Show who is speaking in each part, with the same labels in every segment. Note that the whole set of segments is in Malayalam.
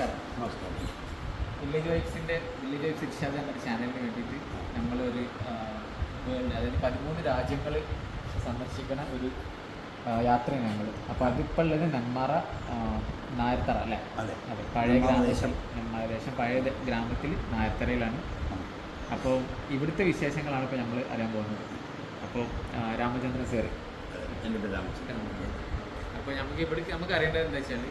Speaker 1: നമസ്കാരം.
Speaker 2: നമസ്കാരം.
Speaker 1: വില്ലേജ് വൈബ്സിന്റെ വില്ലേജ് വൈബ്സ് ഇർഷാദ് എന്ന ചാനലിന് വേണ്ടിയിട്ട് നമ്മളൊരു വേൾഡ് അതായത് പതിമൂന്ന് രാജ്യങ്ങൾ സന്ദർശിക്കുന്ന ഒരു യാത്രയാണ് ഞങ്ങൾ അപ്പോൾ അതിപ്പോൾ ഉള്ളത് നെന്മാറ നായർത്തറ അല്ലേ?
Speaker 2: അതെ.
Speaker 1: അതെ പഴയ
Speaker 2: ഗ്രാമദേശം
Speaker 1: ഗ്രാമത്തിൽ
Speaker 2: ദേശം.
Speaker 1: നെന്മാറ ദേശം പഴയ ഗ്രാമത്തിൽ നായർത്തറയിലാണ്. അപ്പോൾ ഇവിടുത്തെ വിശേഷങ്ങളാണ് ഇപ്പോൾ നമ്മൾ അറിയാൻ പോകുന്നത്. അപ്പോൾ രാമചന്ദ്രൻ സാർ
Speaker 2: എന്റെ പേര് രാമചന്ദ്രൻ.
Speaker 1: അപ്പോൾ നമുക്ക് ഇവിടേക്ക് നമുക്ക് അറിയേണ്ടത് എന്താ വെച്ചാൽ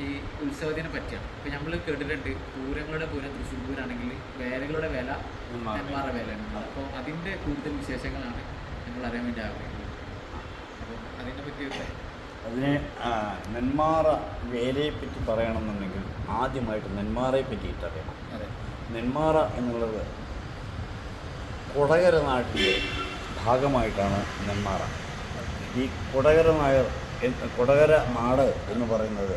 Speaker 1: ഈ ഉത്സവത്തിനെ പറ്റിയാണ് അപ്പൊ നമ്മൾ കേട്ടിട്ടുണ്ട് പൂരങ്ങളുടെ പൂരം തൃശ്ശൂർ പൂരാണെങ്കിൽ വേലകളുടെ വില
Speaker 2: നെന്മാറ വേല.
Speaker 1: നെന്മാറ വിലയാണ്. അപ്പോൾ അതിന്റെ കൂടുതൽ വിശേഷങ്ങളാണ് നമ്മൾ അറിയാൻ വേണ്ടി ആഗ്രഹിക്കുന്നത്. അപ്പോൾ അതിനെ പറ്റി
Speaker 2: അതിനെ നെന്മാറ വേലയെ പറ്റി പറയണമെന്നുണ്ടെങ്കിൽ ആദ്യമായിട്ട് നെന്മാറയെ പറ്റിയിട്ട് അറിയണം
Speaker 1: അതെ.
Speaker 2: നെന്മാറ എന്നുള്ളത് കൊടകര നാട്ടിലെ ഭാഗമായിട്ടാണ് നെന്മാറ ഈ കൊടകര നായർ കൊടകര നാട് എന്ന് പറയുന്നത്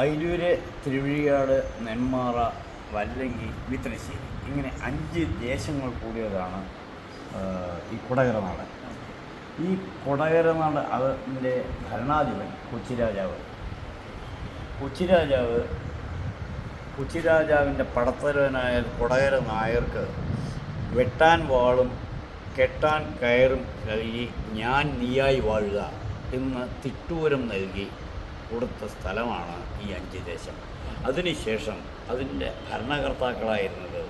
Speaker 2: അയിലൂര് തിരുവിഴിയാട് നെന്മാറ വല്ലങ്കി വിത്തനശ്ശേരി ഇങ്ങനെ അഞ്ച് ദേശങ്ങൾ കൂടിയതാണ് ഈ കൊടകര നാട്. ഈ കൊടകര നാട് അതിന്റെ ഭരണാധിപൻ കൊച്ചിരാജാവ് കൊച്ചിരാജാവ് കൊച്ചിരാജാവിന്റെ പടത്തലവനായ കൊടകര നായർക്ക് വെട്ടാൻ വാളും കെട്ടാൻ കയറും നൽകി ഞാൻ നീയായി വാഴുക എന്ന് തിട്ടൂരം നൽകി. കൊടുത്ത സ്ഥലമാണ് ഈ അഞ്ച് ദേശം. അതിനുശേഷം അതിന്റെ ഭരണകർത്താക്കളായിരുന്നത്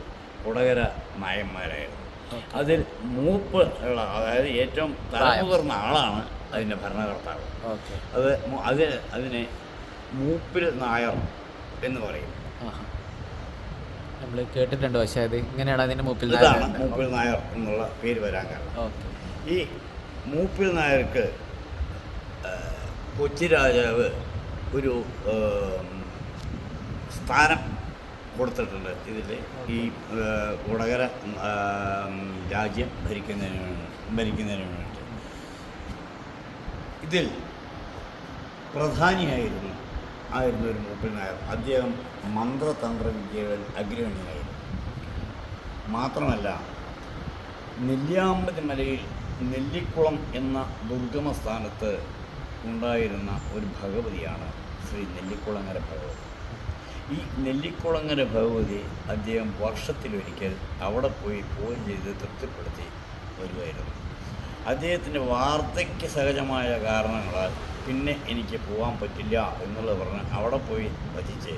Speaker 2: കുടകര നായന്മാരായിരുന്നു. അതിൽ മൂപ്പ് ഉള്ള അതായത് ഏറ്റവും തലമുതിർന്ന ആളാണ് അതിന്റെ ഭരണകർത്താവ്.
Speaker 1: ഓക്കെ.
Speaker 2: അത് അത് അതിനെ മൂപ്പിൽ നായർ എന്ന് പറയും.
Speaker 1: നമ്മൾ കേട്ടിട്ടുണ്ട് പക്ഷേ അത് ഇങ്ങനെയാണ് അതിന്റെ മൂപ്പിൽ
Speaker 2: ഇതാണ് മൂപ്പിൽ നായർ എന്നുള്ള പേര് വരാൻ കാരണം. ഈ മൂപ്പിൽ നായർക്ക് കൊച്ചി രാജാവ് ഒരു സ്ഥാനം കൊടുത്തിട്ടുണ്ട് ഇതിൽ ഈ വടകര രാജ്യം ഭരിക്കുന്നതിന് വേണ്ടി ഭരിക്കുന്നതിന് വേണ്ടി ഇതിൽ പ്രധാനിയായിരുന്നു ആയിരുന്നു ഒരു മൂപ്പൻ നായർ. അദ്ദേഹം മന്ത്രതന്ത്ര വിദ്യകളിൽ അഗ്രഗണ്യനായിരുന്നു. മാത്രമല്ല നെല്ലിയാമ്പതി മലയിൽ നെല്ലിക്കുളം എന്ന ദുർഗമ സ്ഥാനത്ത് ഉണ്ടായിരുന്ന ഒരു ഭഗവതിയാണ് ശ്രീ നെല്ലിക്കുളങ്ങര ഭഗവതി. ഈ നെല്ലിക്കുളങ്ങര ഭഗവതി അദ്ദേഹം വർഷത്തിലൊരിക്കൽ അവിടെ പോയി പൂജ ചെയ്ത് തൃപ്തിപ്പെടുത്തി വരുമായിരുന്നു അദ്ദേഹത്തിന്റെ വാർദ്ധക്യ സഹജമായ കാരണങ്ങളാൽ പിന്നെ എനിക്ക് പോകാൻ പറ്റില്ല എന്നുള്ളത് പറഞ്ഞ് അവിടെ പോയി ഭജിച്ച്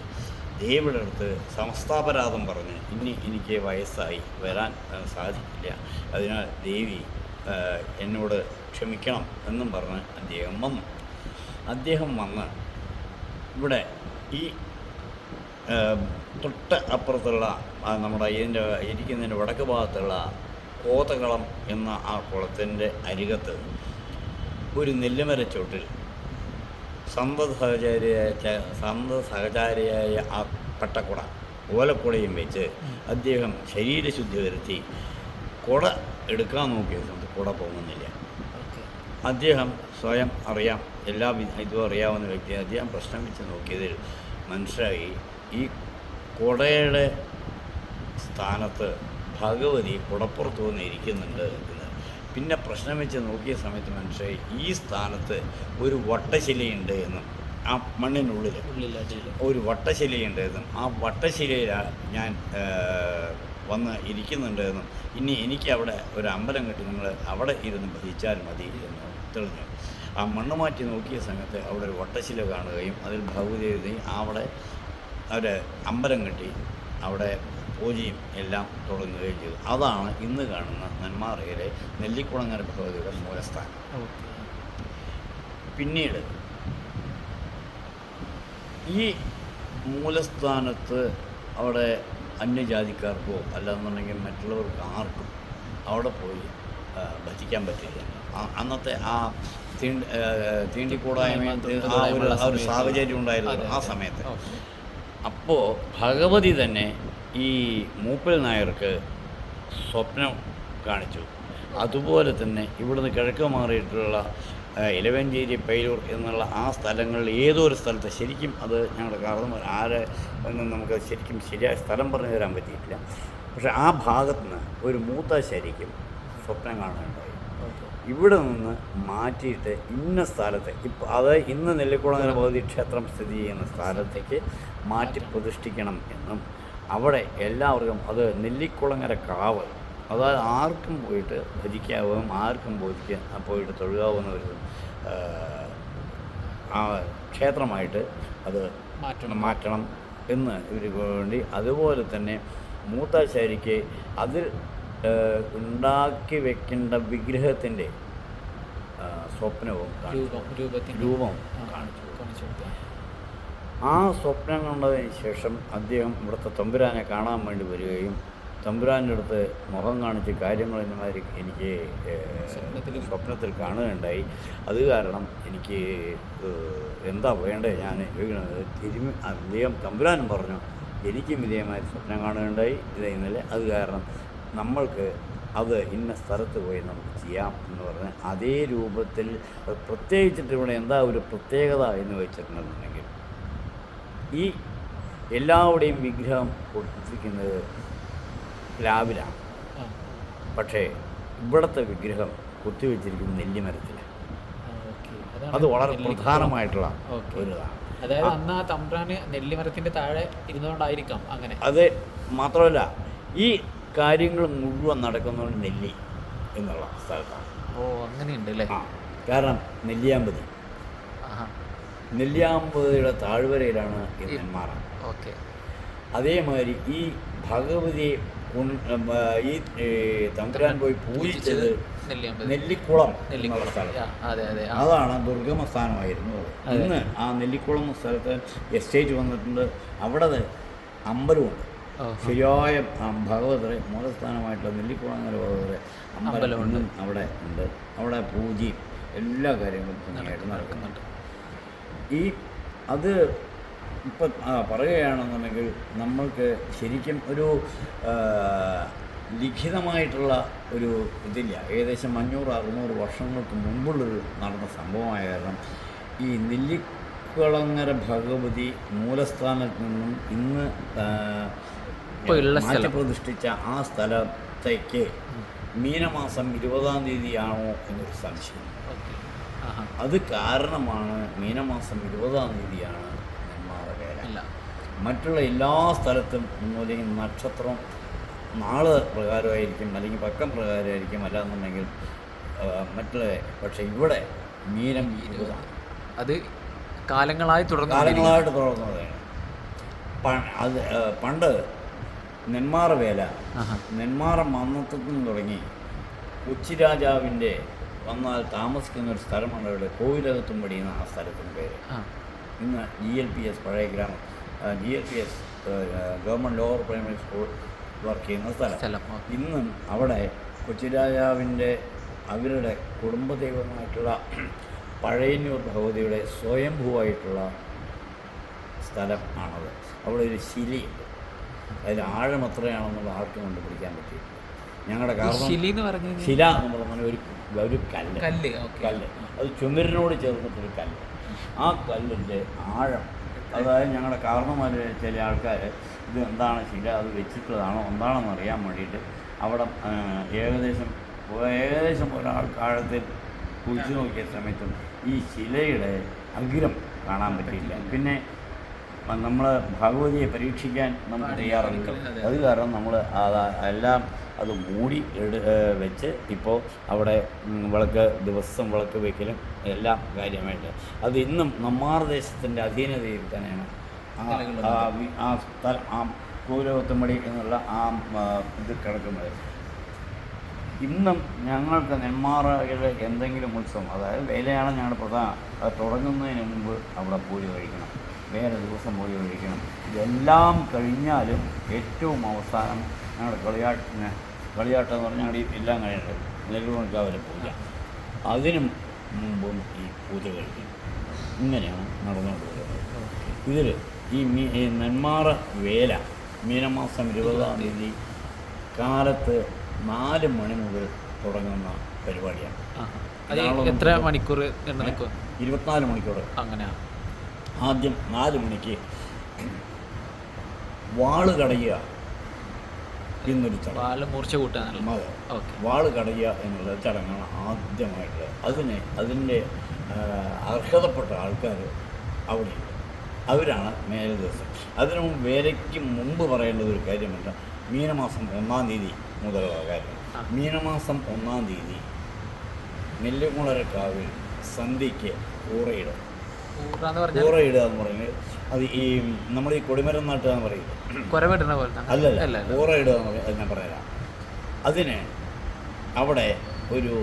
Speaker 2: ദേവിയുടെ അടുത്ത് സംസ്ഥാപരാധം പറഞ്ഞ് ഇനി എനിക്ക് വയസ്സായി വരാൻ സാധിക്കില്ല. അതിനാൽ ദേവി എന്നോട് ക്ഷമിക്കണം എന്നും പറഞ്ഞ് അദ്ദേഹം വന്നു. അദ്ദേഹം വന്ന് ഇവിടെ ഈ തൊട്ട് അപ്പുറത്തുള്ള നമ്മുടെ ഇതിന്റെ ഇരിക്കുന്നതിന്റെ വടക്ക് ഭാഗത്തുള്ള കോതകളം എന്ന ആ കുളത്തിന്റെ അരികത്ത് ഒരു നെല്ലുമരച്ചോട്ടിൽ സന്ത സഹചാരിയായ സന്ത സഹചാരിയായ ആ പട്ടക്കുട ഓലക്കുടയും വെച്ച് അദ്ദേഹം ശരീരശുദ്ധി വരുത്തി കുട എടുക്കാൻ നോക്കിയ സമയത്ത് കുട പോകുന്നില്ല. അദ്ദേഹം സ്വയം അറിയാം എല്ലാ ഇതും അറിയാവുന്ന വ്യക്തി. അദ്ദേഹം പ്രശ്നം വെച്ച് നോക്കിയതിൽ മനസ്സിലായി. ഈ കുടയുടെ സ്ഥാനത്ത് ഭഗവതി കുടപ്പുറത്ത് വന്ന് ഇരിക്കുന്നുണ്ട് എന്ന്. പിന്നെ പ്രശ്നം വെച്ച് നോക്കിയ സമയത്ത് മനസ്സിലായി ഈ സ്ഥാനത്ത് ഒരു വട്ടശിലയുണ്ട് എന്നും ആ മണ്ണിനുള്ളിൽ ഒരു വട്ടശിലയുണ്ട് എന്നും. ആ വട്ടശിലയിലാണ് ഞാൻ വന്ന് ഇരിക്കുന്നുണ്ട് എന്നും ഇനി എനിക്ക് അവിടെ ഒരു അമ്പലം കിട്ടി നിങ്ങൾ അവിടെ ഇരുന്ന് ഭജിച്ചാൽ മതി എന്ന് തെളിഞ്ഞു. ആ മണ്ണ് മാറ്റി നോക്കിയ സമയത്ത് അവിടെ ഒരു വട്ടശില കാണുകയും അതിൽ ഭഗവതി അവിടെ അവർ അമ്പലം കെട്ടി അവിടെ പൂജയും എല്ലാം തുടങ്ങുകയും ചെയ്തു. അതാണ് ഇന്ന് കാണുന്ന നെന്മാറയിലെ നെല്ലിക്കുളങ്ങര ഭഗവതിയുടെ മൂലസ്ഥാനം. പിന്നീട് ഈ മൂലസ്ഥാനത്ത് അവിടെ അന്യജാതിക്കാർക്കോ അല്ലാന്നുണ്ടെങ്കിൽ മറ്റുള്ളവർക്ക് ആർക്കും അവിടെ പോയി ഭജിക്കാൻ പറ്റില്ല. അന്നത്തെ ആ തീണ്ടി തീണ്ടിക്കൂടായ്മ ആ ഒരു ആ ഒരു സാഹചര്യം ഉണ്ടായിരുന്നു ആ സമയത്ത്. അപ്പോൾ ഭഗവതി തന്നെ ഈ മൂപ്പൽ നായർക്ക് സ്വപ്നം കാണിച്ചു. അതുപോലെ തന്നെ ഇവിടുന്ന് കിഴക്ക് മാറിയിട്ടുള്ള ഇലവഞ്ചേരി പേരൂർ എന്നുള്ള ആ സ്ഥലങ്ങളിൽ ഏതോ ഒരു സ്ഥലത്ത് ശരിക്കും അത് ഞങ്ങളുടെ കാരണം ആരെ ഒന്നും നമുക്ക് ശരിക്കും ശരിയായ സ്ഥലം പറഞ്ഞു തരാൻ പറ്റിയിട്ടില്ല. പക്ഷേ ആ ഭാഗത്ത് നിന്ന് ഒരു മൂത്ത ശരിക്കും സ്വപ്നം കാണുന്നുണ്ടായി ഇവിടെ നിന്ന് മാറ്റിയിട്ട് ഇന്ന സ്ഥലത്ത് ഇപ്പം അത് ഇന്ന് നെല്ലിക്കുളങ്ങര ഭഗവതി ക്ഷേത്രം സ്ഥിതി ചെയ്യുന്ന സ്ഥലത്തേക്ക് മാറ്റി പ്രതിഷ്ഠിക്കണം എന്നും അവിടെ എല്ലാവർക്കും അത് നെല്ലിക്കുളങ്ങര കാവ് അതായത് ആർക്കും പോയിട്ട് ഭജിക്കാവും ആർക്കും പോയിട്ട് പോയിട്ട് തൊഴുകാവുന്ന ഒരു ആ, ക്ഷേത്രമായിട്ട് അത്
Speaker 1: മാറ്റണം.
Speaker 2: മാറ്റണം എന്ന് ഇവർക്ക് വേണ്ടി. അതുപോലെ തന്നെ മൂത്താശാരിക്ക് അതിൽ ഉണ്ടാക്കി വെക്കേണ്ട വിഗ്രഹത്തിന്റെ സ്വപ്നവും
Speaker 1: രൂപവും
Speaker 2: കാണിച്ചു ആ സ്വപ്നം കണ്ടതിന് ശേഷം അദ്ദേഹം ഇവിടുത്തെ തമ്പുരാനെ കാണാൻ വേണ്ടി വരികയും തമ്പുരാന്റെ അടുത്ത് മുഖം കാണിച്ച് കാര്യങ്ങൾ എന്നമാതിരി എനിക്ക്
Speaker 1: സ്വപ്നത്തിൽ
Speaker 2: സ്വപ്നത്തിൽ കാണുകയുണ്ടായി. അത് കാരണം എനിക്ക് എന്താ വേണ്ടത് ഞാൻ ചോദിക്കുന്നത്? തിരുമി അദ്ദേഹം തമ്പുരാനും പറഞ്ഞു എനിക്കും ഇതേമാതിരി സ്വപ്നം കാണുകയുണ്ടായി. ഇത് ഇന്നലെ അത് കാരണം നമ്മൾക്ക് അത് ഇന്ന സ്ഥലത്ത് പോയി നമുക്ക് ചെയ്യാം എന്ന് പറഞ്ഞ് അതേ രൂപത്തിൽ പ്രത്യേകിച്ചിട്ട് ഇവിടെ എന്താ ഒരു പ്രത്യേകത എന്ന് വെച്ചിട്ടുണ്ടെന്നുണ്ടെങ്കിൽ ഈ എല്ലാവരുടെയും വിഗ്രഹം കൊടുത്തിരിക്കുന്നത് പ്ലാവിലാണ്
Speaker 1: ആ,
Speaker 2: പക്ഷേ ഇവിടുത്തെ വിഗ്രഹം കുത്തിവെച്ചിരിക്കുന്നത്
Speaker 1: ഓക്കേ. അതാണ്
Speaker 2: അത് വളരെ പ്രധാനമായിട്ടുള്ള. ഒരു ഇതാണ്
Speaker 1: അതായത് അന്ന് ആ തമ്പ്രാന് നെല്ലിമരത്തിന്റെ താഴെ ഇരുന്നുകൊണ്ടായിരിക്കാം അങ്ങനെ.
Speaker 2: അത് മാത്രമല്ല ഈ കാര്യങ്ങൾ മുഴുവൻ നടക്കുന്നതുകൊണ്ട് നെല്ലി എന്നുള്ള സ്ഥലത്താണ്.
Speaker 1: ഓ അങ്ങനെയുണ്ട് അല്ലേ
Speaker 2: കാരണം നെല്ലിയാമ്പതി. നെല്ലിയാമ്പതിയുടെ താഴ്വരയിലാണ് ഈ നെന്മാറ
Speaker 1: ഓക്കെ.
Speaker 2: അതേമാതിരി ഈ ഭഗവതിയെ ഈ തമ്പുരാൻ പോയി പൂജിച്ചത് നെല്ലിക്കുളം എന്നുള്ള സ്ഥലത്ത്
Speaker 1: അതെ അതെ
Speaker 2: അതാണ് ദുർഗമ സ്ഥാനമായിരുന്നു. ഇന്ന് ആ നെല്ലിക്കുളം എന്ന സ്ഥലത്ത് എസ്റ്റേറ്റ് വന്നിട്ടുണ്ട്. അവിടെ അമ്പലമുണ്ട്. ശരിയായ ഭഗവതരെ മൂലസ്ഥാനമായിട്ടുള്ള നെല്ലിക്കുളങ്ങര ഭഗവതരെ അമ്പലം
Speaker 1: അമ്പലമുണ്ട്.
Speaker 2: അവിടെ ഉണ്ട്. അവിടെ പൂജയും എല്ലാ കാര്യങ്ങളും ഭംഗിയായിട്ട് നടക്കുന്നുണ്ട്. ഈ അത് ഇപ്പം പറയുകയാണെന്നുണ്ടെങ്കിൽ നമ്മൾക്ക് ശരിക്കും ഒരു ലിഖിതമായിട്ടുള്ള ഒരു ഇതില്ല. ഏകദേശം അഞ്ഞൂറ് അറുന്നൂറ് വർഷങ്ങൾക്ക് മുമ്പുള്ളൊരു നടന്ന സംഭവമായ കാരണം ഈ നെല്ലിക്കുളങ്ങര ഭഗവതി മൂലസ്ഥാനത്ത് നിന്നും ഇന്ന് പ്രതിഷ്ഠിച്ച. ആ സ്ഥലത്തേക്ക് മീനമാസം ഇരുപതാം തീയതിയാണോ എന്നൊരു സംശയം. അത് കാരണമാണ് മീനമാസം ഇരുപതാം തീയതിയാണ് മറ്റുള്ള എല്ലാ സ്ഥലത്തും ഒന്നുമില്ലെങ്കിൽ നക്ഷത്രം നാൾ പ്രകാരമായിരിക്കും അല്ലെങ്കിൽ പക്കം പ്രകാരമായിരിക്കും അല്ലാന്നുണ്ടെങ്കിൽ മറ്റുള്ള പക്ഷെ ഇവിടെ മീനം ഇരുപതാണ്
Speaker 1: അത് കാലങ്ങളായി തുടർന്ന്
Speaker 2: കാലങ്ങളായിട്ട് തുടർന്നതാണ് അത് പണ്ട് നെന്മാറ വേല നെന്മാറ മന്നത്തിൽ നിന്ന് തുടങ്ങി കൊച്ചി രാജാവിന്റെ വന്നാൽ താമസിക്കുന്ന ഒരു സ്ഥലമാണ് ഇവിടെ കോവിലകത്തും എന്ന ആ സ്ഥലത്തിന്റെ പേര്. ഇന്ന് ജി എൽ പി എസ് പഴയ ഗ്രാമം. G L P S government lower primary school work ചെയ്യുന്ന സ്ഥലം. ഇന്നും അവിടെ കൊച്ചിരാജാവിന്റെ അവരുടെ അവരുടെ കുടുംബദൈവമായിട്ടുള്ള പഴയന്നൂർ ഭഗവതിയുടെ സ്വയംഭൂവായിട്ടുള്ള സ്ഥലം ആണത്. അവിടെ ഒരു ശിലിയുണ്ട്. അതിൽ ആഴം എത്രയാണെന്നുള്ള ആർക്കും കണ്ടുപിടിക്കാൻ പറ്റി ഞങ്ങളുടെ കാരണം
Speaker 1: ശിലി എന്ന് പറഞ്ഞു
Speaker 2: ശില എന്ന് പറഞ്ഞ ഒരു ഒരു കല്ല്
Speaker 1: കല്ല്
Speaker 2: കല്ല്. അത് ചുമരിനോട് ചേർന്നിട്ടൊരു കല്ല്. ആ കല്ലിന്റെ ആഴം അതായത് ഞങ്ങളുടെ കാരണന്മാർ ചില ആൾക്കാർ ഇത് എന്താണ് ശില അത് വെച്ചിട്ടുള്ളതാണോ എന്താണെന്ന് അറിയാൻ വേണ്ടിയിട്ട് അവിടെ ഏകദേശം ഏകദേശം ഒരാൾ ആഴത്തിൽ കുഴിച്ചു നോക്കിയ സമയത്തും ഈ ശിലയുടെ അഗ്രം കാണാൻ പറ്റിയില്ല. പിന്നെ നമ്മൾ ഭാഗവതിയെ പരീക്ഷിക്കാൻ നമുക്ക് തയ്യാറെടുക്കണം.
Speaker 1: അതെ.
Speaker 2: കാരണം നമ്മൾ എല്ലാം അത് മൂടി എടു വെച്ച് ഇപ്പോൾ അവിടെ വിളക്ക് ദിവസം വിളക്ക് വയ്ക്കലും എല്ലാം കാര്യമായിട്ട്. അത് ഇന്നും നമ്മാർദേശത്തിന്റെ അധീനതയിൽ തന്നെയാണ്. ആ സ്ഥലം ആ കൂരവത്തുമടി എന്നുള്ള ആ ആ, ഇത് കിടക്കുന്നത്. ഇന്നും ഞങ്ങൾക്ക് നെന്മാറയുടെ എന്തെങ്കിലും ഉത്സവം അതായത് വേലയാണ് ഞങ്ങളുടെ പ്രധാന അത് തുടങ്ങുന്നതിന് മുമ്പ് അവിടെ പൂജ കഴിക്കണം. വേറെ ദിവസം പോയി ഒഴിക്കണം ഇതെല്ലാം കഴിഞ്ഞാലും ഏറ്റവും അവസാനം ഞങ്ങളുടെ കളിയാട്ടിന് കളിയാട്ടം എന്ന് പറഞ്ഞാൽ ഞങ്ങളുടെ എല്ലാം കഴിഞ്ഞിട്ട് നെല്ലുകൊടുക്കാവരെ പൂജ അതിനും മുമ്പും ഈ പൂജ കഴിക്കും ഇങ്ങനെയാണ് നടന്നുകൊണ്ടിരുന്നത് ഇതിൽ ഈ മീ ഈ നെന്മാറ വേല മീനമാസം ഇരുപതാം തീയതി കാലത്ത് നാല് മണി മുതൽ തുടങ്ങുന്ന പരിപാടിയാണ്.
Speaker 1: എത്ര മണിക്കൂർ
Speaker 2: ഇരുപത്തിനാല് മണിക്കൂർ
Speaker 1: അങ്ങനെയാ.
Speaker 2: ആദ്യം നാല് മണിക്ക് വാൾ കടയുക എന്നൊരു ചടങ്ങ്.
Speaker 1: മൂർച്ച
Speaker 2: വാൾ കടയുക എന്നുള്ള ചടങ്ങാണ് ആദ്യമായിട്ട്. അതിന് അതിന്റെ അർഹതപ്പെട്ട ആൾക്കാർ അവിടെയുണ്ട്. അവരാണ് മേലദിവസം അതിനു മുമ്പ് വേലയ്ക്ക് മുമ്പ് പറയേണ്ടത് ഒരു കാര്യമുണ്ട് മീനമാസം ഒന്നാം തീയതി മുതലുള്ള കാര്യം. മീനമാസം ഒന്നാം തീയതി നെല്ലുകുളരക്കാവിൽ സന്ധ്യയ്ക്ക് കൂറയിടും. എന്ന് പറയുന്നത് അത് ഈ നമ്മൾ ഈ കൊടിമരം നാട്ടുക എന്ന്
Speaker 1: പറയും.
Speaker 2: അല്ലല്ല
Speaker 1: അല്ല
Speaker 2: ഇടുക എന്ന് അത് ഞാൻ പറയാം. അതിന് അവിടെ ഒരു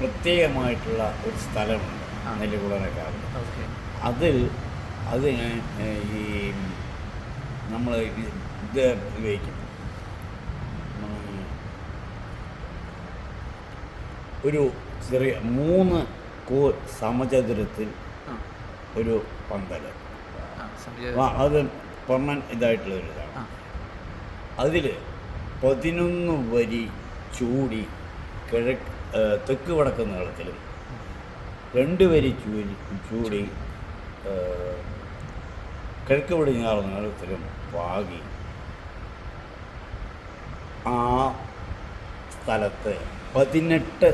Speaker 2: പ്രത്യേകമായിട്ടുള്ള ഒരു സ്ഥലമുണ്ട്.
Speaker 1: നെല്ലുകുളനക്കാർ
Speaker 2: അതിൽ അതിന് ഈ നമ്മൾ ഇത് ഉപയോഗിക്കും. ഒരു ചെറിയ മൂന്ന് കോ സമചതുരത്തിൽ ഒരു പന്തൽ. അത് പെർമനന്റ് ഇതായിട്ടുള്ള ഒരു ഇതാണ്. അതിൽ പതിനൊന്ന് വരി ചൂടി കിഴക്ക് തെക്ക് വടക്ക് നീളത്തിലും രണ്ട് വരി ചൂരി ചൂടി കിഴക്ക് പടിഞ്ഞാറ് നീളത്തിലും പാകി ആ സ്ഥലത്ത് പതിനെട്ട്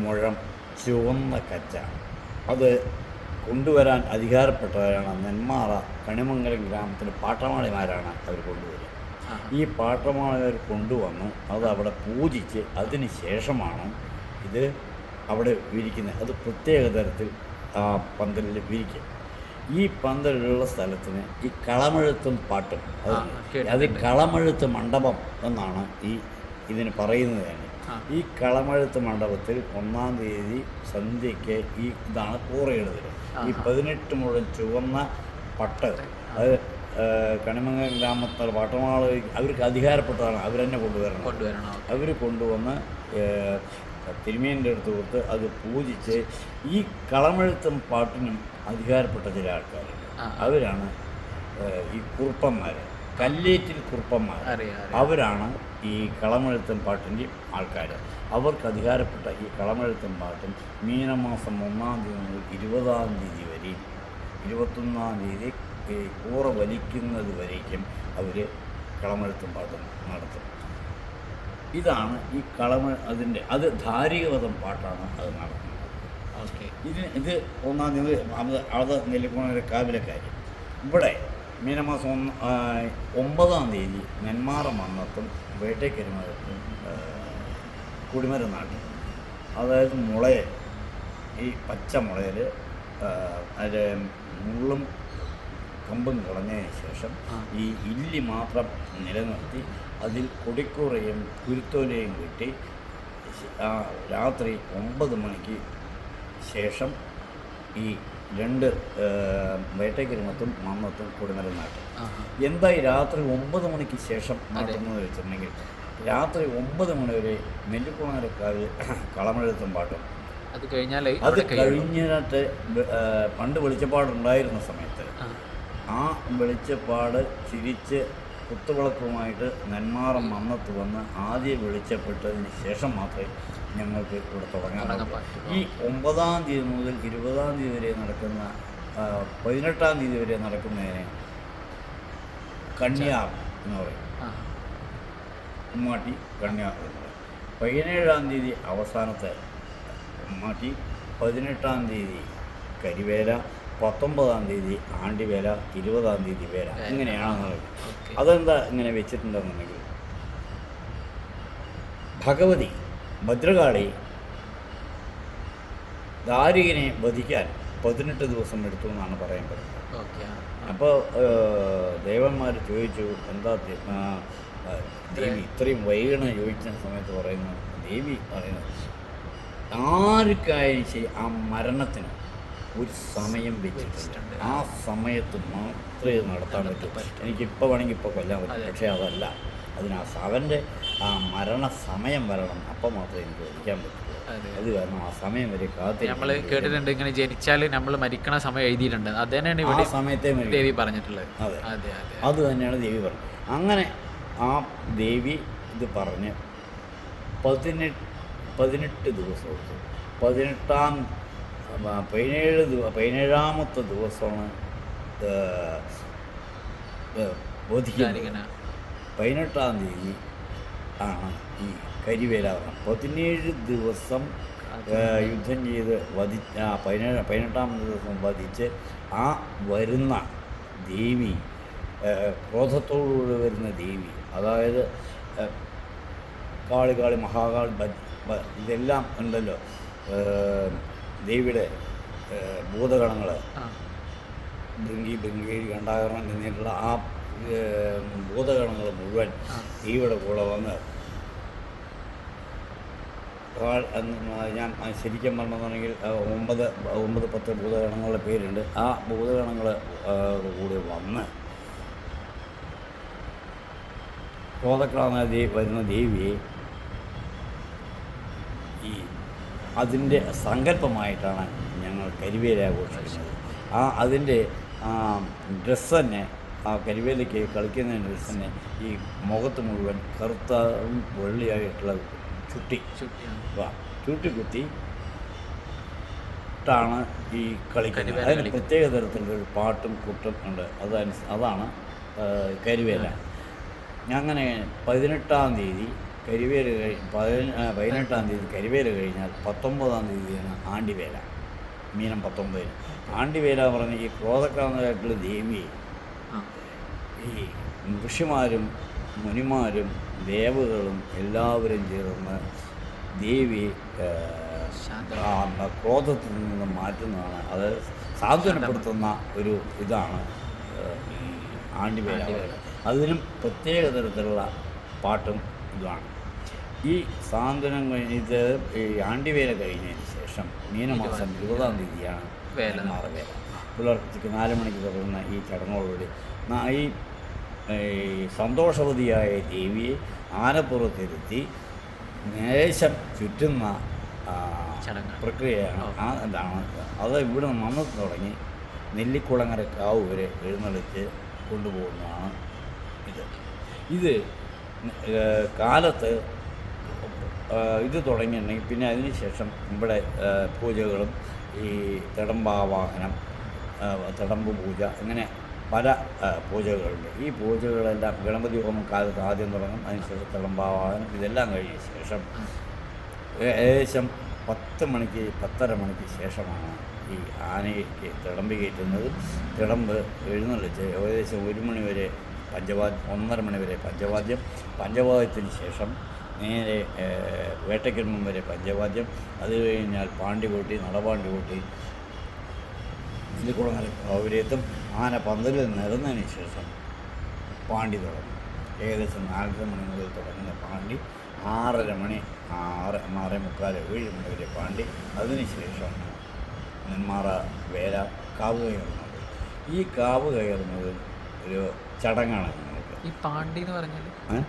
Speaker 2: മുഴം ചുവന്ന കച്ച. അത് കൊണ്ടുവരാൻ അധികാരപ്പെട്ടവരാണ് നെന്മാറ കണിമംഗലം ഗ്രാമത്തിലെ പാട്ടമാളിമാരാണ് അവർ കൊണ്ടുവരിക. ഈ പാട്ടമാളിമർ കൊണ്ടുവന്ന് അത് അവിടെ പൂജിച്ച് അതിന് ശേഷമാണ് ഇത് അവിടെ വിരിക്കുന്നത്. അത് പ്രത്യേക തരത്തിൽ ആ പന്തലിൽ വിരിക്കും ഈ പന്തലുള്ള സ്ഥലത്തിന് ഈ കളമെഴുത്തും പാട്ടും. അത് കളമെഴുത്ത് മണ്ഡപം എന്നാണ് ഈ ഇതിന് പറയുന്നത് തന്നെ. ഈ കളമഴുത്ത് മണ്ഡപത്തിൽ ഒന്നാം തീയതി സന്ധ്യയ്ക്ക് ഈ ഇതാണ് കൂറയിടുന്നത് ഈ. പതിനെട്ട് മുഴുവൻ ചുവന്ന പട്ട് അത് കണിമംഗ ഗ്രാമത്തിൽ പാട്ടമാൾ അവർക്ക് അധികാരപ്പെട്ടതാണ്. അവരെന്നെ കൊണ്ടുവരണം.
Speaker 1: കൊണ്ടുവരണം
Speaker 2: അവർ കൊണ്ടുവന്ന് തിരുമേന്റെ അടുത്ത് കൊടുത്ത് അത് പൂജിച്ച് ഈ കളമെഴുത്തും പാട്ടിനും അധികാരപ്പെട്ട ചില
Speaker 1: ആൾക്കാർ.
Speaker 2: അവരാണ് ഈ കുറുപ്പന്മാർ കല്ലേറ്റിൽ കുറുപ്പന്മാർ അവരാണ് ഈ കളമെഴുത്തും പാട്ടിന്റെ ആൾക്കാർ അവർക്ക് അധികാരപ്പെട്ട ഈ കളമെഴുത്തും പാട്ടും മീനമാസം ഒന്നാം തീയതി മുതൽ ഇരുപതാം തീയതി വരെ ഇരുപത്തൊന്നാം തീയതി കൂറ വലിക്കുന്നത് വരേക്കും അവർ കളമെഴുത്തും പാട്ടും നടത്തും. ഇതാണ് ഈ കളമ അതിന്റെ അത് ധാരികവധം പാട്ടാണ് അത് നടത്തുന്നത്.
Speaker 1: ഓക്കെ.
Speaker 2: ഇതിന് ഇത് ഒന്നാം തീയതി അത് അത് നെല്ലിക്കുണ കാവിലെ കാര്യം. ഇവിടെ മീനമാസം ഒന്ന് ഒമ്പതാം തീയതി നെന്മാറ മന്നത്തും വേട്ടയ്ക്കരിമകത്തും കുടിമരം നാട്ടിൽ. അതായത് മുളയെ ഈ പച്ച മുളയിൽ അതിൽ മുള്ളും കമ്പും കളഞ്ഞതിന് ശേഷം ഈ ഇല്ലി മാത്രം നിലനിർത്തി അതിൽ കൊടിക്കൂറയും കുരുത്തോലയും കിട്ടി രാത്രി ഒമ്പത് മണിക്ക് ശേഷം ഈ രണ്ട് വേട്ടയ്ക്കരിമത്തും മന്നത്തും കുടിമരം നാട്ടും
Speaker 1: എന്തായി
Speaker 2: എന്താ ഈ രാത്രി ഒമ്പത് മണിക്ക് ശേഷം നടത്തുന്നത് വെച്ചിട്ടുണ്ടെങ്കിൽ രാത്രി ഒമ്പത് മണി വരെ നെല്ലിക്കുളങ്ങരക്കാർ കളമെഴുത്തും പാട്ടും.
Speaker 1: അത് കഴിഞ്ഞാൽ
Speaker 2: അത് കഴിഞ്ഞിട്ട് പണ്ട് വെളിച്ചപ്പാടുണ്ടായിരുന്ന സമയത്ത്
Speaker 1: ആ.
Speaker 2: ആ വെളിച്ചപ്പാട് തിരിച്ച് കുത്തുവിളക്കുമായിട്ട് നെന്മാറം മന്നത്ത് വന്ന് ആദ്യം വെളിച്ചപ്പെട്ടതിന് ശേഷം മാത്രമേ ഞങ്ങൾക്ക് ഇവിടെ
Speaker 1: തുടങ്ങാം.
Speaker 2: ഈ ഒമ്പതാം തീയതി മുതൽ ഇരുപതാം തീയതി വരെ നടക്കുന്ന പതിനെട്ടാം തീയതി വരെ നടക്കുന്നതിനെ കന്യാർ എന്ന് പറയും. ഉമ്മാട്ടി കന്യാർ പതിനേഴാം തീയതി അവസാനത്തെ ഉമ്മാട്ടി പതിനെട്ടാം തീയതി കരിവേല പത്തൊമ്പതാം തീയതി ആണ്ടിവേല ഇരുപതാം തീയതി വേല. ഇങ്ങനെയാണ് നടക്കുന്നത്. അതെന്താ ഇങ്ങനെ വെച്ചിട്ടുണ്ടെന്നുണ്ടെങ്കിൽ ഭഗവതി ഭദ്രകാളി ദാരികനെ വധിക്കാൻ പതിനെട്ട് ദിവസം എടുത്തു എന്നാണ് പറയപ്പെടുന്നത്. അപ്പോൾ ദേവന്മാർ ചോദിച്ചു എന്താ ദേവി ഇത്രയും വൈകണ ചോദിച്ച സമയത്ത് പറയുന്നു ദേവി പറയുന്നത് ആർക്കായാലും ശരി ആ മരണത്തിന് ഒരു സമയം വെച്ചിട്ടുണ്ട്. ആ സമയത്ത് മാത്രമേ നടത്താൻ പറ്റൂ. എനിക്കിപ്പോൾ വേണമെങ്കിൽ ഇപ്പോൾ കൊല്ലാൻ പറ്റും പക്ഷേ അതല്ല അതിന് അവന്റെ ആ മരണ സമയം വരണം. അപ്പം മാത്രമേ എനിക്ക് വധിക്കാൻ പറ്റുള്ളൂ.
Speaker 1: അതെ.
Speaker 2: കാരണം ആ സമയം വരെ കാത്തി
Speaker 1: നമ്മൾ കേട്ടിട്ടുണ്ട് ഇങ്ങനെ ജനിച്ചാൽ നമ്മൾ മരിക്കണ സമയം എഴുതിയിട്ടുണ്ട്. അത് തന്നെയാണ് ഇവിടെ
Speaker 2: സമയത്തെ
Speaker 1: ദേവി പറഞ്ഞിട്ടുള്ളത്.
Speaker 2: അതെ.
Speaker 1: അതെ അതെ
Speaker 2: തന്നെയാണ് ദേവി പറഞ്ഞത്. അങ്ങനെ ആ ദേവി ഇത് പറഞ്ഞ് പതിനെട്ട് പതിനെട്ട് ദിവസം എടുത്തു പതിനെട്ടാം പതിനേഴ് ദിവ- പതിനേഴാമത്തെ ദിവസമാണ്
Speaker 1: ബോധിക്കുന്നത്.
Speaker 2: പതിനെട്ടാം തീയതി ആണ് ഈ കരിവേല പതിനേഴ് ദിവസം യുദ്ധം ചെയ്ത് വധി ആ, പതിനേഴ് പതിനെട്ടാം ദിവസം വധിച്ച് ആ വരുന്ന ദേവി ക്രോധത്തോടുകൂടി വരുന്ന ദേവി അതായത് കാളി കാളി മഹാകാളി ഇതെല്ലാം ഉണ്ടല്ലോ ദേവിയുടെ ഭൂതഗണങ്ങൾ ബൃങ്കി ഭൃങ്കേരി കണ്ടാകരണം എന്നിട്ടുള്ള ആ ഭൂതഗണങ്ങൾ മുഴുവൻ
Speaker 1: ഈവിടെ
Speaker 2: ദേവിയുടെ കൂടെ വന്ന് ഞാൻ ശരിക്കും പറഞ്ഞതാണെങ്കിൽ ഒമ്പത് ഒമ്പത് പത്ത് ഭൂതഗണങ്ങളുടെ പേരുണ്ട്. ആ ഭൂതഗണങ്ങൾ കൂടി വന്ന് കോതക്കളാന്ന ദേവി വരുന്ന ദേവിയെ ഈ അതിന്റെ സങ്കല്പമായിട്ടാണ് ഞങ്ങൾ കരിവേല ആഘോഷിക്കുന്നത്. ആ അതിന്റെ ഡ്രസ്സ് തന്നെ ആ കരിവേലയ്ക്ക് കളിക്കുന്നതിന് തന്നെ ഈ മുഖത്ത് മുഴുവൻ കറുത്ത വെള്ളിയായിട്ടുള്ള ചുട്ടി. ചുട്ടി കുത്തി ാണ് ഈ കളിക്കുന്നത്. അതിന് പ്രത്യേക തരത്തിലുള്ള ഒരു പാട്ടും കുട്ടും ഉണ്ട്. അതനുസ അതാണ് കരിവേല. അങ്ങനെ പതിനെട്ടാം തീയതി കരിവേല കഴി പതിനെട്ടാം തീയതി കരിവേല കഴിഞ്ഞാൽ പത്തൊമ്പതാം തീയതിയാണ് ആണ്ടിവേല. മീനം പത്തൊമ്പതിന്. ആണ്ടിവേല പറഞ്ഞ ഈ ക്രോധക്കാരനായിട്ടുള്ള ദേവിയെ ഈ ഋഷിമാരും മുനിമാരും ദേവകളും എല്ലാവരും ചേർന്ന് ദേവി. ക്രോധത്തിൽ നിന്ന് മാറ്റുന്നതാണ്. അത് സാന്ത്വനപ്പെടുത്തുന്ന ഒരു ഇതാണ് ഈ ആണ്ടിവേല. അതിനും പ്രത്യേക തരത്തിലുള്ള പാട്ടും ഇതാണ്. ഈ സാന്ത്വനം കഴിഞ്ഞിട്ട് ഈ ആണ്ടിവേല കഴിഞ്ഞതിന് ശേഷം മീനമാസം ഇരുപതാം തീയതിയാണ്
Speaker 1: വേല.
Speaker 2: നെന്മാറവേല പുലർച്ചയ്ക്ക് നാല് മണിക്ക് തുടങ്ങുന്ന ഈ ചടങ്ങോടുകൂടി ഈ ഈ സന്തോഷവതിയായ ദേവിയെ ആനപ്പുറത്തിരുത്തി മേശം ചുറ്റുന്ന പ്രക്രിയയാണ്. ആ എന്താണ് അത് ഇവിടെ നിന്ന് തുടങ്ങി നെല്ലിക്കുളങ്ങര കാവ് വരെ എഴുന്നള്ളിച്ച് കൊണ്ടുപോകുന്നതാണ് ഇത്. ഇത് കാലത്ത് ഇത് തുടങ്ങിയിട്ടുണ്ടെങ്കിൽ പിന്നെ അതിനുശേഷം ഇവിടെ പൂജകളും ഈ തിടമ്പാവാഹനം തിടമ്പ് പൂജ അങ്ങനെ പല പൂജകളുണ്ട്. ഈ പൂജകളെല്ലാം ഗണപതി ഹോമം കാലത്ത് ആദ്യം തുടങ്ങും അതിനുശേഷം തടമ്പാവാഹനം ഇതെല്ലാം കഴിഞ്ഞ ശേഷം ഏകദേശം പത്ത് മണിക്ക് പത്തര മണിക്ക് ശേഷമാണ് ഈ ആനയ്ക്ക് തിളമ്പ് കയറ്റുന്നത്. തിളമ്പ് എഴുന്നള്ളിച്ച് ഏകദേശം ഒരു മണി വരെ പഞ്ചവാദ്യം ഒന്നര മണി വരെ പഞ്ചവാദ്യം. പഞ്ചവാദ്യത്തിന് ശേഷം നേരെ ഏഹ്, വേട്ടയ്ക്കൽമം വരെ പഞ്ചവാദ്യം. അത് കഴിഞ്ഞാൽ പാണ്ടി കൂട്ടി നടപാണ്ടി കൂട്ടി ഇതിൽക്കുളങ്ങര പൗരത്വം ആന പന്തലിൽ നിറന്നതിന് ശേഷം പാണ്ടി തുടങ്ങി. ഏകദേശം നാലര മണി മുതൽ തുടങ്ങുന്ന പാണ്ടി ആറര മണി ആറ് ആറേ മുക്കാൽ ഏഴ് മണി വരെ പാണ്ടി അതിനുശേഷം നെന്മാറ വേല കാവ് കയറുന്നത്. ഈ കാവ് കയറുന്നത് ഒരു ചടങ്ങാണ്
Speaker 1: ഈ പാണ്ടി എന്ന് പറഞ്ഞാൽ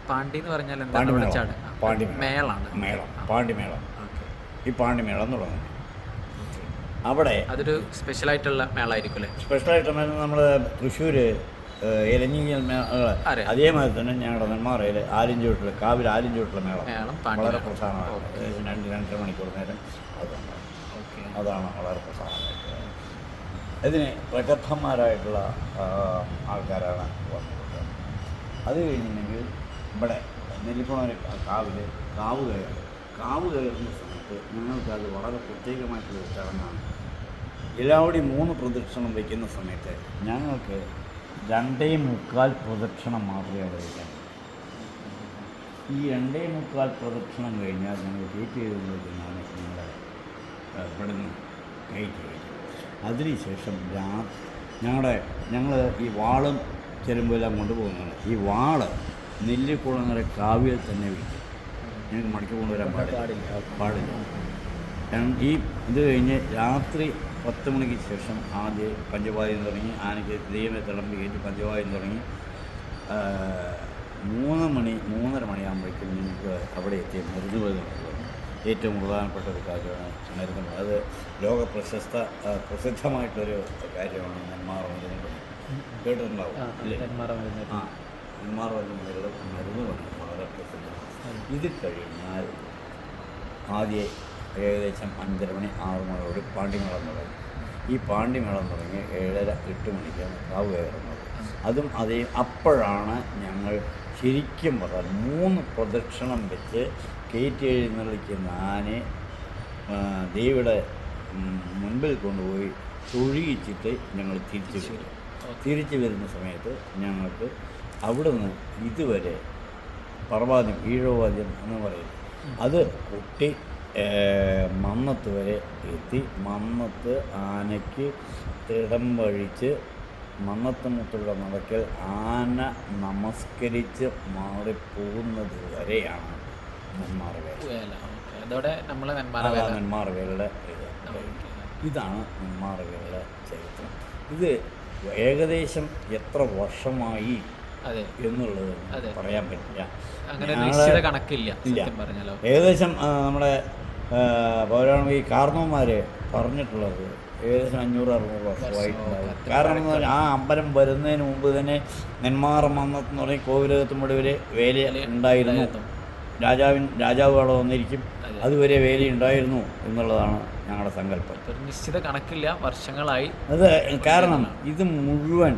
Speaker 1: പാണ്ടി എന്ന് പറഞ്ഞാൽ
Speaker 2: പാണ്ടിമേളം.
Speaker 1: ഇവിടെ ചടങ്ങ്? ആ,
Speaker 2: പാണ്ടിമേളം.
Speaker 1: മേളാണ്.
Speaker 2: മേളം.
Speaker 1: പാണ്ടി
Speaker 2: പാണ്ടിമേളം
Speaker 1: ഓക്കേ.
Speaker 2: ഈ പാണ്ടിമേളം തുടങ്ങുന്നത് അവിടെ
Speaker 1: അതൊരു സ്പെഷ്യൽ ആയിട്ടുള്ള മേളായിരിക്കും അല്ലേ?
Speaker 2: സ്പെഷ്യൽ നമ്മൾ തൃശ്ശൂർ ഇലഞ്ഞിങ്ങൽ മേള. അതേമാതിരി തന്നെ ഞങ്ങളുടെ നെന്മാറയിൽ ആലിഞ്ചോട്ടിൽ കാവിൽ ആലിഞ്ചോട്ടിലെ മേള.
Speaker 1: മേളം
Speaker 2: വളരെ
Speaker 1: മേളം.
Speaker 2: പ്രധാനമാണ്. ഏകദേശം രണ്ട് രണ്ടര മണിക്കൂർ നേരം അതുണ്ട്. അതാണ് വളരെ പ്രധാനമായിട്ട് ഇതിന് പ്രഗത്ഭന്മാരായിട്ടുള്ള ആൾക്കാരാണ് വന്നിട്ടുള്ളത്. അത് കഴിഞ്ഞിട്ടുണ്ടെങ്കിൽ ഇവിടെ നെല്ലിക്കുളങ്ങര കാവിൽ കാവ് കയറും കാവ് കയറുന്ന സമയത്ത് ഞങ്ങൾക്ക് അത് വളരെ പ്രത്യേകമായിട്ടുള്ള ചടങ്ങാണ്. എല്ലാവരുടെയും മൂന്ന് പ്രദക്ഷിണം വയ്ക്കുന്ന സമയത്ത് ഞങ്ങൾക്ക് രണ്ടേ മുക്കാൽ പ്രദക്ഷിണം മാത്രമേ അവിടെ വയ്ക്കാൻ ഈ രണ്ടേ മുക്കാൽ പ്രദക്ഷിണം കഴിഞ്ഞാൽ ഞങ്ങൾ കയറ്റി എഴുതുന്നതിനാണ് ഞങ്ങൾ ഇവിടെ ഇവിടുന്ന് കയറ്റി വയ്ക്കും. അതിനുശേഷം രാ ഞങ്ങളുടെ ഞങ്ങൾ ഈ വാളും ചെരുമ്പെല്ലാം കൊണ്ടുപോകുന്നതാണ്. ഈ വാൾ നെല്ലിക്കുളങ്ങര കാവ്യൽ തന്നെ വയ്ക്കും ഞങ്ങൾക്ക് മടക്കി കൊണ്ടുവരാൻ പാടില്ല. പാടില്ല കാരണം ഈ ഇത് കഴിഞ്ഞ് രാത്രി പത്ത് മണിക്ക് ശേഷം ആദ്യം പഞ്ചവായുന്ന് തുടങ്ങി ആനയ്ക്ക് ദൈവമേ തിളമ്പി കയറ്റി പഞ്ചവായുന്ന് തുടങ്ങി മൂന്ന് മണി മൂന്നര മണിയാകുമ്പോഴേക്കും നിങ്ങൾക്ക് അവിടെ എത്തിയ മരുന്ന് വരുന്നുണ്ട് ഏറ്റവും പ്രധാനപ്പെട്ട ഒരു കാര്യമാണ് മരുന്ന്. അത് ലോക പ്രശസ്ത പ്രസിദ്ധമായിട്ടൊരു കാര്യമാണ് നെന്മാറ മരുന്ന്. കേട്ടിട്ടുണ്ടാവും അല്ലേ ആ നെന്മാറ മരുന്ന് മരുന്ന് മരുന്ന് പണി ഇത് കഴിഞ്ഞാൽ ആദ്യം ഏകദേശം അഞ്ചര മണി ആറ് മണിയോട് പാണ്ടിമേളം തുടങ്ങി. ഈ പാണ്ടിമേളം തുടങ്ങി ഏഴര എട്ട് മണിക്കാണ് കാവ് കയറുന്നത്. അതും അതേ അപ്പോഴാണ് ഞങ്ങൾ ശരിക്കും പറഞ്ഞാൽ മൂന്ന് പ്രദക്ഷിണം വെച്ച് കയറ്റി എഴുന്നള്ളിക്കുന്ന ആനെ ദേവിയുടെ മുൻപിൽ കൊണ്ടുപോയി തൊഴിയിച്ചിട്ട് ഞങ്ങൾ തിരിച്ചു വരും. തിരിച്ചു വരുന്ന സമയത്ത് ഞങ്ങൾക്ക് അവിടുന്ന് ഇതുവരെ പർവാദ്യം ഈഴവാദ്യം എന്ന് പറയും അത് കുട്ടി മന്നത്ത് വരെ എത്തി. മന്നത്ത് ആനയ്ക്ക് തിടം വഴിച്ച് മന്നത്തുമുത്തുള്ള നടക്കൽ ആന നമസ്കരിച്ച് മാറിപ്പോകുന്നത് വരെയാണ്
Speaker 1: വേല. അതോടെ നെന്മാറ വേല.
Speaker 2: ഇത്. ഇതാണ് നെന്മാറവേലയുടെ ചരിത്രം. ഇത് ഏകദേശം എത്ര വർഷമായി എന്നുള്ളത് പറയാൻ പറ്റില്ല.
Speaker 1: അങ്ങനെ നിശ്ചിത കണക്കില്ല. സത്യം
Speaker 2: ഏകദേശം നമ്മുടെ ഈ കാർന്നവന്മാർ പറഞ്ഞിട്ടുള്ളത് ഏകദേശം അഞ്ഞൂറ് അറുന്നൂറ് വർഷമായിട്ടുണ്ടാവും കാരണം എന്ന് പറഞ്ഞാൽ ആ അമ്പലം വരുന്നതിന് മുമ്പ് തന്നെ നെന്മാറ മന്നത്ത് എന്ന് പറയും കോവിലകത്തുമ്പടി വരെ വേല ഉണ്ടായിരുന്നു. രാജാവിൻ രാജാവ് അവിടെ വന്നിരിക്കും. അതുവരെ വേല ഉണ്ടായിരുന്നു എന്നുള്ളതാണ് ഞങ്ങളുടെ സങ്കല്പം.
Speaker 1: ഒരു നിശ്ചിത കണക്കില്ല വർഷങ്ങളായി.
Speaker 2: അത് കാരണം ഇത് മുഴുവൻ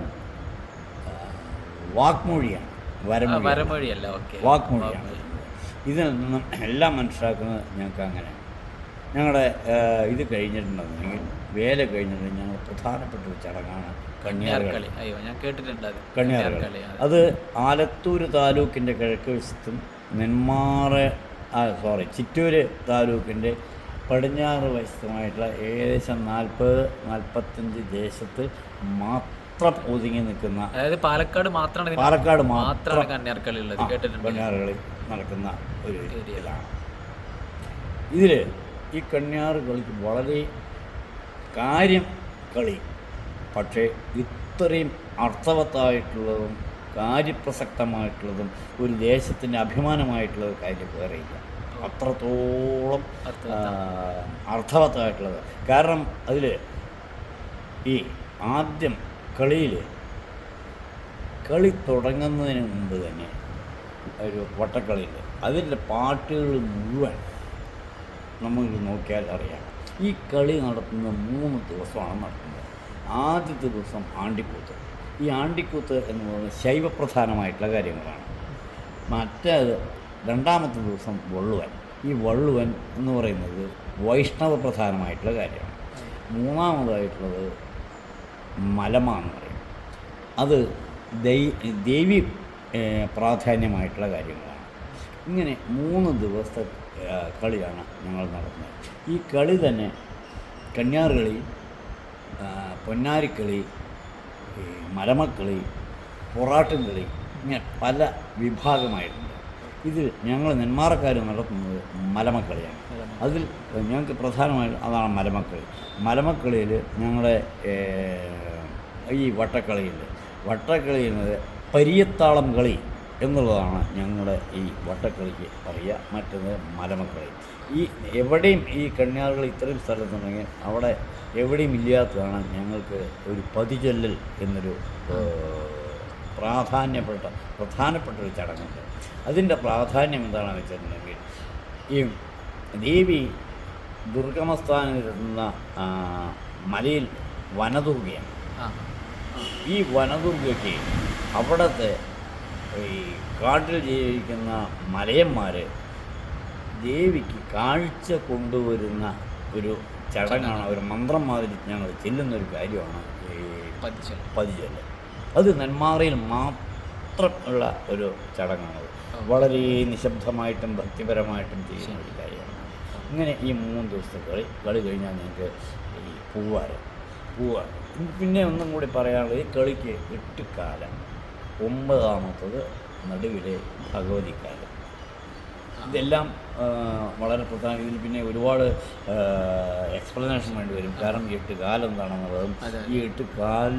Speaker 2: വാക്മൊഴിയാണ്
Speaker 1: വരമൊഴിയല്ല
Speaker 2: വാക്മൊഴിയാണ്. ഇതിൽ നിന്നും എല്ലാം മനസ്സിലാക്കുന്നത് ഞങ്ങൾക്ക് അങ്ങനെ. ഞങ്ങളുടെ ഇത് കഴിഞ്ഞിട്ടുണ്ടെങ്കിൽ വേല കഴിഞ്ഞിട്ടുണ്ടെങ്കിൽ ഞങ്ങൾ പ്രധാനപ്പെട്ട ഒരു ചടങ്ങാണ് കണ്യാർകളി.
Speaker 1: അയ്യോ ഞാൻ കേട്ടിട്ടുണ്ട്
Speaker 2: കണ്യാർകളി.
Speaker 1: അത്
Speaker 2: ആലത്തൂർ താലൂക്കിന്റെ കിഴക്ക് വശത്തും നെന്മാറ സോറി ചിറ്റൂര് താലൂക്കിന്റെ പടിഞ്ഞാറ് വശത്തുമായിട്ടുള്ള ഏകദേശം നാൽപ്പത് നാൽപ്പത്തഞ്ച് ദേശത്ത് മാത്രം ഒതുങ്ങി നിൽക്കുന്ന
Speaker 1: അതായത് പാലക്കാട് മാത്രമാണ്
Speaker 2: പാലക്കാട്
Speaker 1: മാത്രമാണ് കന്യാർക്കളി ഉള്ളത്
Speaker 2: കന്യാർക്കളി
Speaker 1: കേട്ടിട്ടുണ്ട്
Speaker 2: നടക്കുന്ന ഒരു
Speaker 1: ഏരിയയിലാണ്
Speaker 2: ഇതാണ്. ഇതിൽ ഈ കണ്യാറ് കളിക്ക് വളരെ കാര്യം കളി. പക്ഷേ ഇത്രയും അർത്ഥവത്തായിട്ടുള്ളതും കാര്യപ്രസക്തമായിട്ടുള്ളതും ഒരു ദേശത്തിന്റെ അഭിമാനമായിട്ടുള്ള കാര്യം വേറെ ഇല്ല. അത്രത്തോളം അർത്ഥവത്തായിട്ടുള്ളത്. കാരണം അതിൽ ഈ ആദ്യം കളിയിൽ കളി തുടങ്ങുന്നതിന് മുമ്പ് തന്നെ ഒരു വട്ടക്കളിയിൽ അതിന്റെ പാട്ടുകൾ മുഴുവൻ നമുക്ക് നോക്കിയാൽ അറിയാം. ഈ കളി നടത്തുന്ന മൂന്ന് ദിവസമാണ് നടത്തുന്നത്. ആദ്യത്തെ ദിവസം ആണ്ടിക്കൂത്ത്. ഈ ആണ്ടിക്കൂത്ത് എന്ന് പറയുന്നത് ശൈവപ്രധാനമായിട്ടുള്ള കാര്യങ്ങളാണ്. മറ്റേത് രണ്ടാമത്തെ ദിവസം വള്ളുവൻ. ഈ വള്ളുവൻ എന്ന് പറയുന്നത് വൈഷ്ണവ പ്രധാനമായിട്ടുള്ള കാര്യമാണ്. മൂന്നാമതായിട്ടുള്ളത് മലമ എന്ന് പറയും. അത് ദൈ ദേവി പ്രാധാന്യമായിട്ടുള്ള കാര്യങ്ങളാണ്. ഇങ്ങനെ മൂന്ന് ദിവസത്തെ കളിയാണ് ഞങ്ങൾ നടത്തുന്നത്. ഈ കളി തന്നെ കന്യാർകളി ആ, പൊന്നാരിക്കളി മലമക്കളി പൊറാട്ടും കളി ഇങ്ങനെ പല വിഭാഗമായിട്ടുണ്ട്. ഇതിൽ ഞങ്ങൾ നെന്മാറക്കാർ നടത്തുന്നത് മലമക്കളിയാണ്. അതിൽ ഞങ്ങൾക്ക് പ്രധാനമായും അതാണ് മലമക്കളി. മലമക്കളിയിൽ ഞങ്ങളെ ഈ വട്ടക്കളിയിൽ വട്ടക്കളി എന്നത് പരിയത്താളം കളി എന്നുള്ളതാണ് ഞങ്ങളുടെ ഈ വട്ടക്കളിക്ക് പറയുക മറ്റൊന്ന് മലമക്കളി. ഈ എവിടെയും ഈ കന്യാറുകൾ ഇത്രയും സ്ഥലത്തുണ്ടെങ്കിൽ അവിടെ എവിടെയും ഇല്ലാത്തതാണ് ഞങ്ങൾക്ക് ഒരു പതിചൊല്ലൽ എന്നൊരു പ്രാധാന്യപ്പെട്ട പ്രധാനപ്പെട്ട ഒരു ചടങ്ങുണ്ട്. അതിന്റെ പ്രാധാന്യം എന്താണെന്ന് വെച്ചിട്ടുണ്ടെങ്കിൽ ഈ ദേവി ദുർഗമസ്ഥാനിലിരുന്ന മലയിൽ വനദുർഗയാണ്. ഈ വനദുർഗയ്ക്ക് അവിടുത്തെ ഈ കാട്ടിൽ ജീവിക്കുന്ന മലയന്മാർ ദേവിക്ക് കാഴ്ച കൊണ്ടുവരുന്ന ഒരു ചടങ്ങാണ്. ഒരു മന്ത്രം മാതിരി ഞങ്ങൾ ചെല്ലുന്ന ഒരു കാര്യമാണ് ഈ
Speaker 1: പതിച്ചു
Speaker 2: പതിചൊല്ല് അത് നെന്മാറയിൽ മാത്രം ഉള്ള ഒരു ചടങ്ങാണത്. വളരെ നിശബ്ദമായിട്ടും ഭക്തിപരമായിട്ടും ചെയ്യുന്ന ഒരു കാര്യമാണ്. ഇങ്ങനെ ഈ മൂന്ന് ദിവസത്തെ കളി കളി കഴിഞ്ഞാൽ ഞങ്ങൾക്ക് ഈ പൂവാരം പൂവാരം. പിന്നെ ഒന്നും കൂടി പറയാനുള്ളത് ഈ കളിക്ക് എട്ട് കാലം ഒമ്പതാമത്തത് നടുവിലെ ഭഗവതിക്കാലം. ഇതെല്ലാം വളരെ പ്രധാന ഇതിൽ പിന്നെ ഒരുപാട് എക്സ്പ്ലനേഷൻ വേണ്ടി വരും. കാരണം ഈ എട്ട് കാൽ എന്താണെന്നുള്ളതും ഈ എട്ട് കാൽ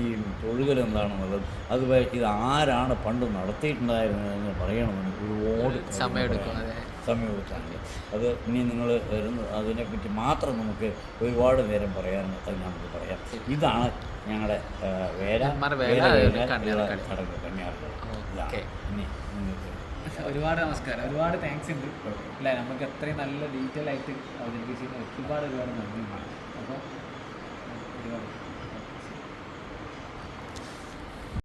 Speaker 2: ഈ തൊഴുകൽ എന്താണെന്നുള്ളതും അതുപോലെ ഇത് ആരാണ് പണ്ട് നടത്തിയിട്ടുണ്ടായിരുന്നതെന്ന് പറയണമെന്ന് ഒരുപാട്
Speaker 1: സമയമെടുക്കും
Speaker 2: സമയമെടുക്കാണെങ്കിൽ
Speaker 1: അതെ.
Speaker 2: ഇനി നിങ്ങൾ വരുന്ന അതിനെപ്പറ്റി മാത്രം നമുക്ക് ഒരുപാട് നേരം പറയാൻ നമുക്ക് പറയാം. ഇതാണ് ഞങ്ങളുടെ വേല.
Speaker 1: വേല,
Speaker 2: ചടങ്ങ് കന്യാർകളി ഇതാണ്. ഇനി
Speaker 1: ഒരുപാട് നമസ്കാരം. ഒരുപാട് താങ്ക്സ് ഉണ്ട്. അല്ലേ? നമുക്ക് അത്രയും നല്ല ഡീറ്റെയിൽ ആയിട്ട് അവതരിപ്പിച്ചിരുന്ന ഒരുപാട് ഒരുപാട് നന്ദിയുണ്ട് അപ്പോൾ ഒരുപാട്